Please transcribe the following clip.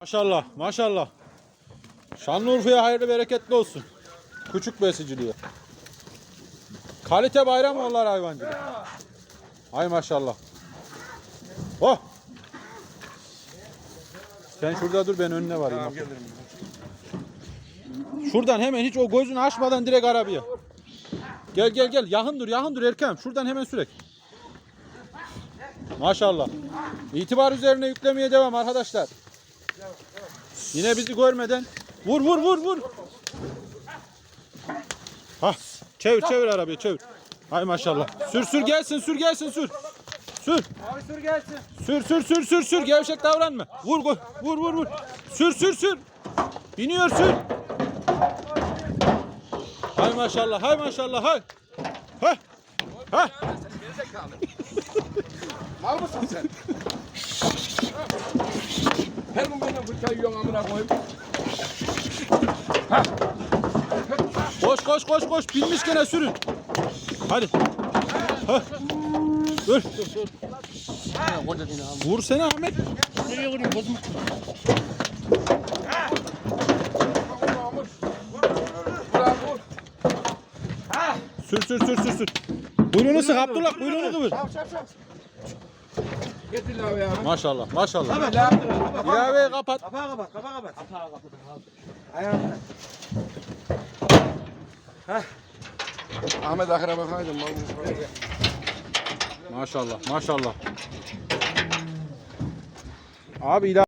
Maşallah, maşallah. Şanlıurfa'ya hayırlı bereketli olsun. Küçük besiciliği. Kalite bayram onlar hayvancılık. Ay maşallah. Oh! Sen şurada dur ben önüne varayım. bak. Şuradan hemen hiç o gözünü açmadan direkt arabaya. Gel gel gel. Yakın dur, yakın dur Erkem. Şuradan hemen sürek. Maşallah. İtibar üzerine yüklemeye devam arkadaşlar. Yine bizi görmeden. Vur vur vur vur. Hah. Çevir çevir arabayı çevir. Hay maşallah. Sür sür gelsin sür gelsin sür. Sür. Abi sür gelsin. Sür sür sür sür sür gevşek davranma. Vur vur vur vur vur. Sür sür sür. Biniyor sür. Hay maşallah hay maşallah hay. Hay. Ha. Mal mısın sen? Fırça yiyorsun amına koyayım. Koş koş koş koş. Binmiş gene sürün. Hadi. Ha. Dur. Vur seni Ahmet. Ulan vur. Sür sür sür sür sür. Kuyruğunu sık Abdullah kuyruğunu kıvır. Getir lan ya. Maşallah maşallah. Lan. İlaveyi kapat. Kapağı kapat, kapağı kapat. Kapağı kapat. Ayağını. Ahmet ahire bakaydın. Maşallah maşallah. Abi ilave